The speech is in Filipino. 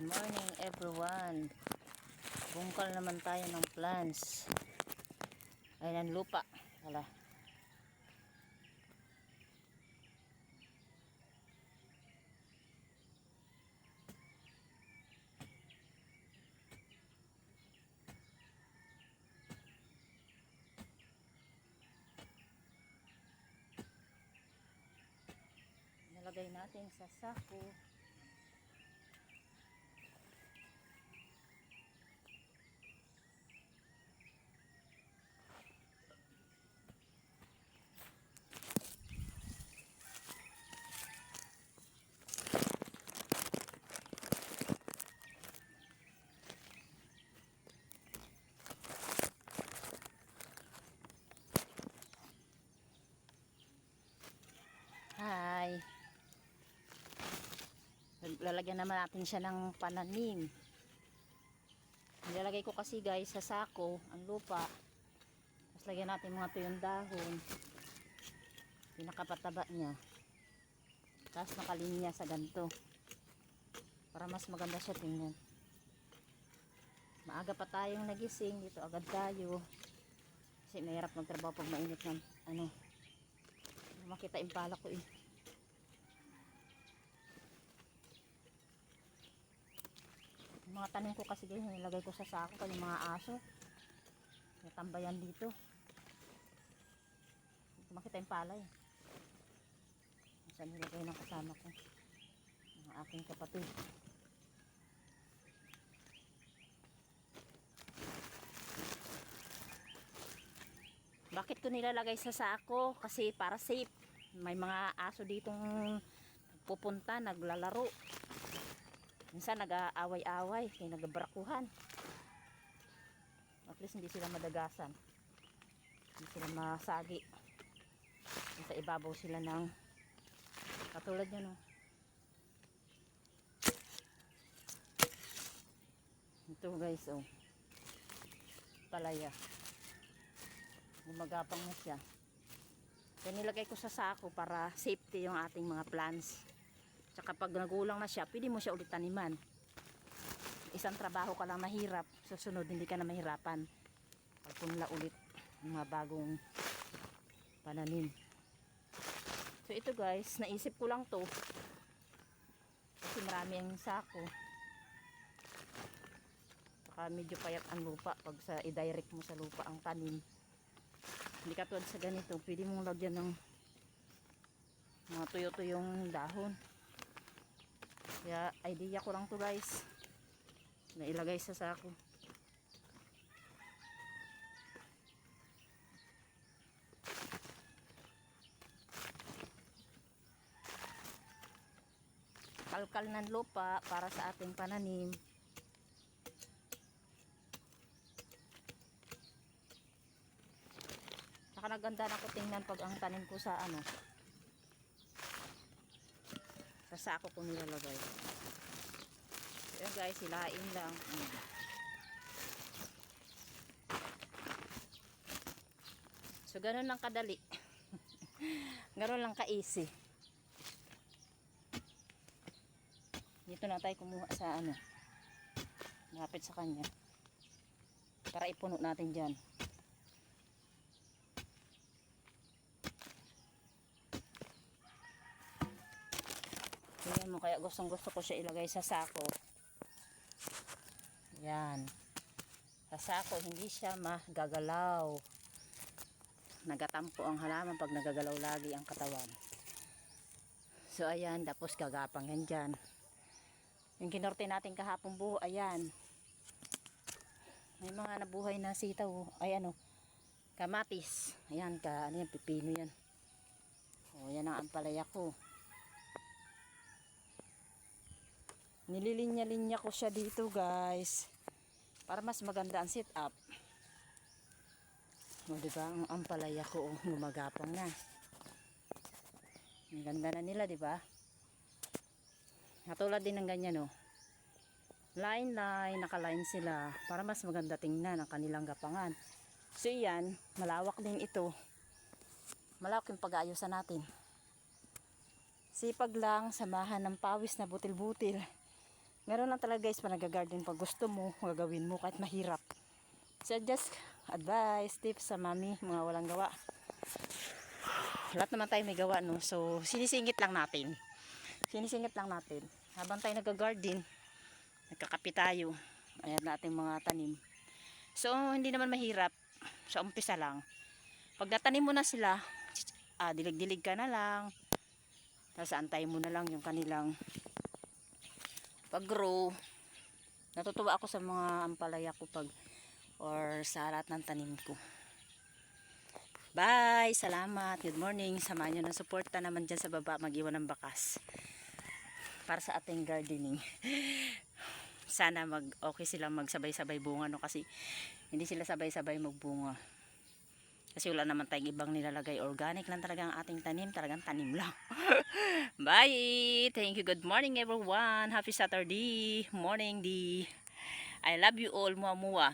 Morning everyone. Bungkal naman tayo ng plants. Ayan ang lupa. Hala. Nalagay natin sa sako. Lalagyan naman natin siya ng pananim. Nilalagay ko kasi guys sa sako ang lupa. Tapos lagyan natin mga tuyong dahon. Pinakapataba niya. Tapos nakalinya sa ganito. Para mas maganda siya tingnan. Maaga pa tayong nagising. Dito agad tayo. Kasi mahirap magtrabaho pag mainit ng ano. Makita yung pala ko eh. Mga tanim ko kasi guys, nilagay ko sa sako yung mga aso. Natambayan dito. Dito makita yung palay. Saan nilagay ng kasama ko. Mga aking kapatid. Bakit ko nilalagay sa sako? Kasi para safe. May mga aso ditong pupunta, naglalaro. Minsan nag-aaway-away, kaya nagbrakuhan. At least hindi sila madagasan. Hindi sila masagi. Sa ibabaw sila ng katulad nyo no. Ito guys oh. Palaya. Gumagapang na siya. Kaya nilagay ko sa sako para safety yung ating mga plants. Tsaka pag nagulang na siya, pwede mo siya ulit taniman. Isang trabaho ka lang mahirap, susunod hindi ka na mahirapan. Pag punla ulit ng mga bagong pananim. So ito guys, naisip ko lang to. Kasi marami ang sako. Saka medyo payat ang lupa pag sa i-direct mo sa lupa ang tanim. Hindi katulad sa ganito, pwede mong lagyan ng mga tuyo-tuyong dahon. Kaya idea ko lang to guys. Na ilagay sa sako. Kalkal ng lupa para sa ating pananim. Saka naganda na ko tingnan pag ang tanim ko sa ano. Sa sako ko nilalagay. Ayan guys, hilain lang. So, ganun lang kadali. ganun lang ka-easy. Dito na tayo kumuha sa ano. Malapit sa kanya. Para ipuno natin dyan. Tingnan mo, kaya gustong gusto ko siya ilagay sa sako. Yan. Sa sako, hindi siya magagalaw. Nagatampo ang halaman pag nagagalaw lagi ang katawan. So, ayan. Tapos gagapang yan dyan. Yung kinorte natin kahapong buho, ayan. May mga nabuhay na sitaw. Ay, ano. Kamatis. Ayan, ka, ano yan, pipino yan. O, yan ang ampalaya ko. Nililinya-linya ko siya dito guys. Para mas maganda ang sit up. O diba, ang ampalaya ko oh, gumagapang na. Ang ganda na nila, diba? Katulad din ng ganyan oh. Line line, naka-line sila para mas maganda tingnan ang kanilang gapangan. So yan, malawak din ito. Malawak yung pag-aayusan natin. Sipag lang, samahan ng pawis na butil-butil Meron lang talaga guys pa nag-garden pag gusto mo, gagawin mo kahit mahirap. So just advice, tips sa mami, mga walang gawa. Lahat naman tayo may gawa no. So sinisingit lang natin. Sinisingit lang natin. Habang tayo nag-garden, nagkakapi tayo. Ayan natin mga tanim. So hindi naman mahirap. Sa umpisa lang. Pag natanim mo na sila, ah, dilig-dilig ka na lang. Tapos antayin mo na lang yung kanilang pag-grow. Natutuwa ako sa mga ampalaya ko pag or sa lahat ng tanim ko. Bye! Salamat! Good morning! Samahan nyo ng suporta naman dyan sa baba mag-iwan ng bakas. Para sa ating gardening. Sana mag okay sila magsabay-sabay bunga no kasi hindi sila sabay-sabay magbunga. Kasi wala naman tayong ibang nilalagay. Organic lang talaga ang ating tanim. Talagang tanim lang. Bye! Thank you. Good morning everyone. Happy Saturday. Morning, D. I love you all, mua mua.